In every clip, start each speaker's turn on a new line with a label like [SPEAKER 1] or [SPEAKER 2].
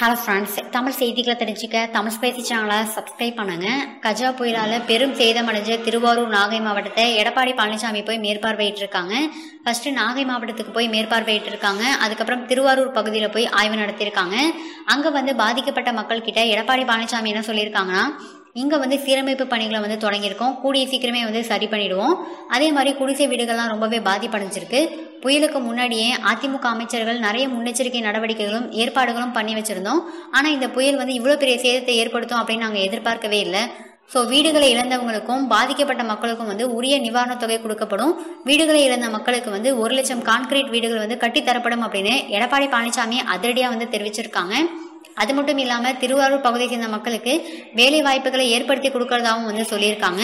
[SPEAKER 1] Hello friends Tamil செய்திகளை தெரிஞ்சுக்க Tamil spicy சேனலை சப்ஸ்கிரைப் பண்ணுங்க. கஜா புயலால் பெரும் சேதமடைஞ்ச திருவாரூர் நாகை மாவட்டத்தை எடப்பாடி பழனிசாமி போய் மேற்பார்வையிட்டு இருக்காங்க ஃபர்ஸ்ட் நாகை மாவட்டத்துக்கு போய் மேற்பார்வையிட்டு இருக்காங்க அதுக்கப்புறம் திருவாரூர் பகுதியில் போய் ஆய்வு நடத்தியிருக்காங்க. அங்கே வந்து பாதிக்கப்பட்ட மக்கள் கிட்ட எடப்பாடி பழனிசாமி என்ன சொல்லியிருக்காங்கன்னா இங்கே வந்து சீரமைப்பு பணிகளை வந்து தொடங்கியிருக்கோம். கூடிய சீக்கிரமே வந்து சரி பண்ணிடுவோம். அதே மாதிரி குடிசை வீடுகள்லாம் ரொம்பவே பாதிப்படைஞ்சிருக்கு. புயலுக்கு முன்னாடியே அதிமுக அமைச்சர்கள் நிறைய முன்னெச்சரிக்கை நடவடிக்கைகளும் ஏற்பாடுகளும் பண்ணி வச்சிருந்தோம். ஆனால் இந்த புயல் வந்து இவ்வளோ பெரிய சேதத்தை ஏற்படுத்தும் அப்படின்னு நாங்கள் எதிர்பார்க்கவே இல்லை. ஸோ வீடுகளை இழந்தவங்களுக்கும் பாதிக்கப்பட்ட மக்களுக்கும் வந்து உரிய நிவாரணத் தொகை கொடுக்கப்படும். வீடுகளை இழந்த மக்களுக்கு வந்து ஒரு லட்சம் கான்கிரீட் வீடுகள் வந்து கட்டித்தரப்படும் அப்படின்னு எடப்பாடி பழனிசாமி அதிரடியாக வந்து தெரிவிச்சிருக்காங்க. அது மட்டும் இல்லாமல் திருவாரூர் பகுதியை சேர்ந்த மக்களுக்கு வேலை வாய்ப்புகளை ஏற்படுத்தி கொடுக்கறதாகவும் வந்து சொல்லியிருக்காங்க.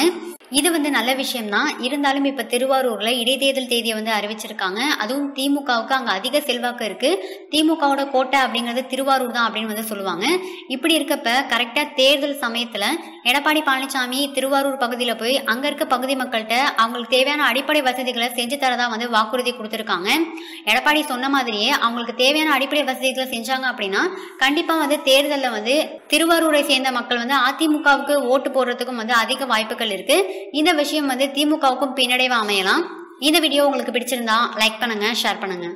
[SPEAKER 1] இது வந்து நல்ல விஷயம்தான் இருந்தாலும் இப்ப திருவாரூர்ல இடைத்தேர்தல் தேதியை வந்து அறிவிச்சிருக்காங்க. அதுவும் திமுகவுக்கு அங்க அதிக செல்வாக்கு இருக்கு. திமுகவோட கோட்டை அப்படிங்கிறது திருவாரூர் தான் அப்படின்னு வந்து சொல்லுவாங்க. இப்படி இருக்கப்ப கரெக்டா தேர்தல் சமயத்துல எடப்பாடி பழனிசாமி திருவாரூர் பகுதியில போய் அங்க இருக்க பகுதி மக்கள்கிட்ட அவங்களுக்கு தேவையான அடிப்படை வசதிகளை செஞ்சு தரதா வந்து வாக்குறுதி கொடுத்திருக்காங்க. எடப்பாடி சொன்ன மாதிரியே அவங்களுக்கு தேவையான அடிப்படை வசதிகளை செஞ்சாங்க அப்படின்னா கண்டிப்பா வந்து தேர்தலில் வந்து திருவாரூரை சேர்ந்த மக்கள் வந்து அதிமுகவுக்கு ஓட்டு போடுறதுக்கும் வந்து அதிக வாய்ப்புகள் இருக்கு. இந்த விஷயம் வந்து திமுகவுக்கும் பின்னடைவாக அமையலாம். இந்த வீடியோ உங்களுக்கு பிடிச்சிருந்தா லைக் பண்ணுங்க ஷேர் பண்ணுங்க.